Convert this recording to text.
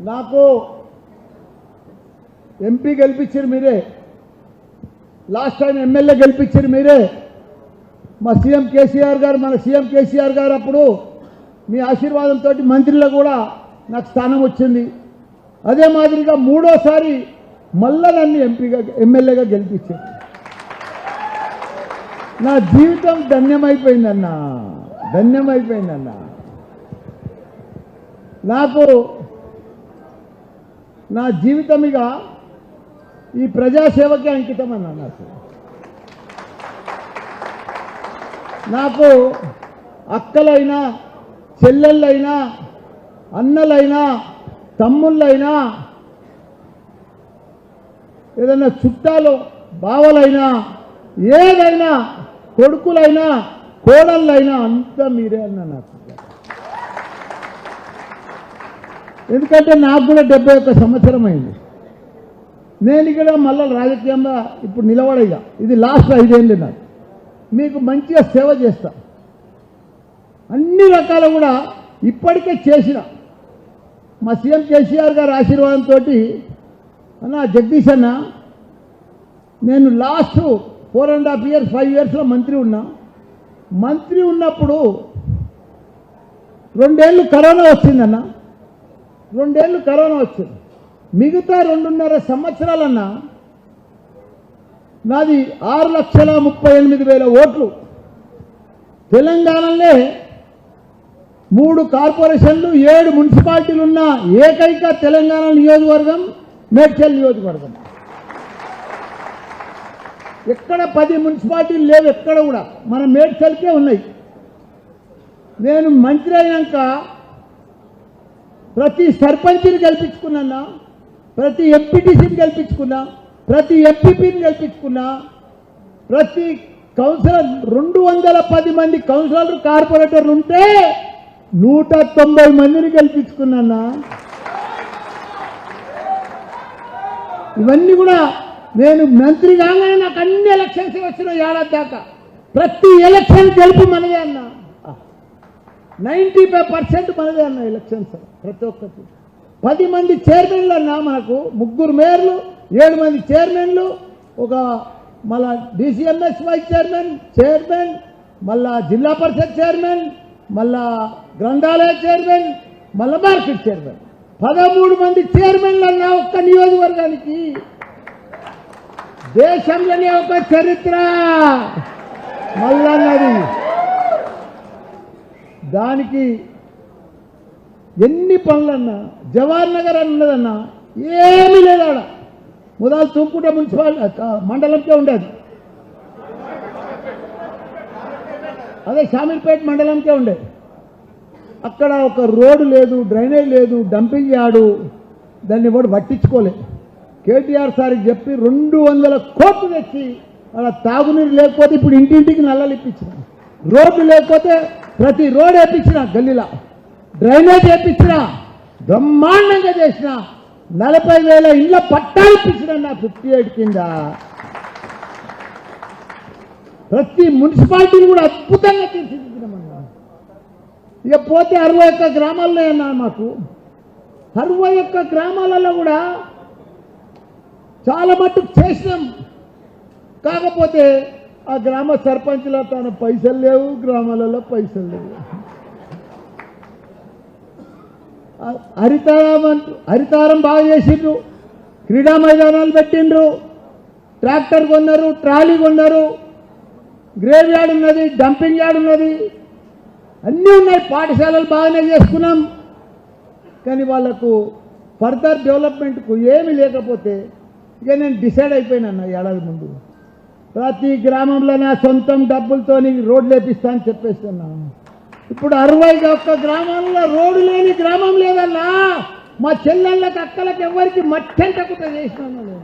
నాకు ఎంపీ గెలిపించారు మీరే. లాస్ట్ టైం ఎమ్మెల్యే గెలిపించారు మీరే. మా సీఎం కేసీఆర్ గారు మన సీఎం కేసీఆర్ గారు అప్పుడు మీ ఆశీర్వాదంతో మంత్రిలో కూడా నాకు స్థానం వచ్చింది. అదే మాదిరిగా మూడోసారి మళ్ళా నన్ను ఎంపీగా ఎమ్మెల్యేగా గెలిపించారు. నా జీవితం ధన్యమైపోయిందన్నా. ధన్యమైపోయిందన్నా. నాకు నా జీవితం ఇక ఈ ప్రజాసేవకి అంకితం అన్న నాకు నాకు అక్కలైనా చెల్లెళ్ళైనా అన్నలైనా తమ్ముళ్ళైనా ఏదైనా చుట్టాలు బావలైనా ఏదైనా కొడుకులైనా కోడళ్ళైనా అంతా మీరే అన్న నాకు ఎందుకంటే నాకు కూడా డెబ్బై ఒక్క సంవత్సరం అయింది. నేను ఇక్కడ మళ్ళీ రాజకీయంగా ఇప్పుడు నిలబడగా ఇది లాస్ట్ ఐదేళ్ళు నాకు. మీకు మంచిగా సేవ చేస్తా. అన్ని రకాల కూడా ఇప్పటికే చేసిన. మా సీఎం కేసీఆర్ గారి ఆశీర్వాదంతో అన్న జగదీష్ అన్న నేను last four and half years five ఇయర్స్లో మంత్రి ఉన్నా. మంత్రి ఉన్నప్పుడు రెండేళ్ళు కరోనా వచ్చిందన్నా. రెండేళ్ళు కరోనా వచ్చింది. మిగతా రెండున్నర సంవత్సరాలన్నా నాది ఆరు లక్షల ముప్పై ఎనిమిది వేల ఓట్లు. తెలంగాణలో మూడు కార్పొరేషన్లు ఏడు మున్సిపాలిటీలు ఉన్న ఏకైక తెలంగాణ నియోజకవర్గం మేడ్చల్ నియోజకవర్గం. ఎక్కడ పది మున్సిపాలిటీలు లేవు ఎక్కడ కూడా. మన మేడ్చల్కే ఉన్నాయి. నేను మంత్రి అయినాక ప్రతి సర్పంచ్ని గెలిపించుకున్నా ప్రతి ఎంపీటీసీని గెలిపించుకున్నా ప్రతి ఎంపీపీని గెలిపించుకున్నా ప్రతి కౌన్సిలర్ రెండు వందల పది మంది కౌన్సిలర్ కార్పొరేటర్లు ఉంటే నూట తొంభై మందిని గెలిపించుకున్నా ఇవన్నీ కూడా నేను మంత్రి కాగానే నాకు అన్ని ఎలక్షన్స్ వచ్చిన ఏడాది దాకా. ప్రతి ఎలక్షన్ గెలుపు మనదే అన్నా. నైంటీ ఫైవ్ పర్సెంట్ మనదే అన్న ఎలక్షన్స్. ప్రతి ఒక్కటి. పది మంది చైర్మన్లు అన్నా మనకు ముగ్గురు మేయర్లు ఏడు మంది చైర్మన్లు ఒక మళ్ళా డిసిఎంఎస్ వైస్ చైర్మన్ చైర్మన్ మళ్ళా జిల్లా పరిషత్ చైర్మన్ మళ్ళా గ్రంథాలయ చైర్మన్ మళ్ళా మార్కెట్ చైర్మన్. పదమూడు మంది చైర్మన్లు అన్నా ఒక్క నియోజకవర్గానికి దేశంలోనే ఒక చరిత్ర. మళ్ళన్నది దానికి ఎన్ని పనులన్నా జవహర్ నగర్ అని ఉన్నదన్నా ఏమీ లేదు ఆడ. ముదాలు చూపుకుంటే మున్సిపాల్ మండలంకే ఉండేది. అదే షామీర్పేట మండలంకే ఉండేది. అక్కడ ఒక రోడ్డు లేదు డ్రైనేజ్ లేదు డంపింగ్ యార్డు దాన్ని కూడా పట్టించుకోలేదు కేటీఆర్ సార్కి చెప్పి రెండు వందల కోట్లు తెచ్చి అలా తాగునీరు లేకపోతే ఇప్పుడు ఇంటింటికి నల్లలు ఇప్పించిన రోడ్డు లేకపోతే ప్రతి రోడ్ వేపించిన గల్లీలా డ్రైనేజ్ వేపించిన బ్రహ్మాండంగా చేసిన నలభై వేల ఇళ్ళ పట్టాలు ఇప్పించిన నా ఫిఫ్టీ ఎయిట్ కింద. ప్రతి మున్సిపాలిటీని కూడా అద్భుతంగా తీర్చిదిద్దినామన్నా ఇక పోతే అరవై ఒక్క గ్రామాల్లో అన్నా మాకు. అరవై ఒక్క గ్రామాలలో కూడా చాలా మట్టుకు చేసినాం. కాకపోతే ఆ గ్రామ సర్పంచ్ల తన పైసలు లేవు గ్రామాలలో పైసలు లేవు. హరితారం అంటూ హరితారం బాగా చేసిండ్రు క్రీడా మైదానాలు పెట్టిండ్రు ట్రాక్టర్ కొన్నారు ట్రాలీ కొన్నారు గ్రేవ్ యార్డ్ ఉన్నది డంపింగ్ యార్డ్ ఉన్నది అన్నీ ఉన్నాయి పాఠశాలలు బాగానే చేసుకున్నాం. కానీ వాళ్ళకు ఫర్దర్ డెవలప్మెంట్కు ఏమీ లేకపోతే ఇక నేను డిసైడ్ అయిపోయినా ఏడాది ముందు. ప్రతి గ్రామంలో నా సొంతం డబ్బులతో రోడ్లు వేపిస్తా అని చెప్పేస్తున్నా. ఇప్పుడు అరవై ఒక్క గ్రామంలో రోడ్డు లేని గ్రామం లేదన్నా మా చెల్లెళ్ళకి అక్కలకి ఎవరికి మట్టెంటకుండా చేసినా నేను.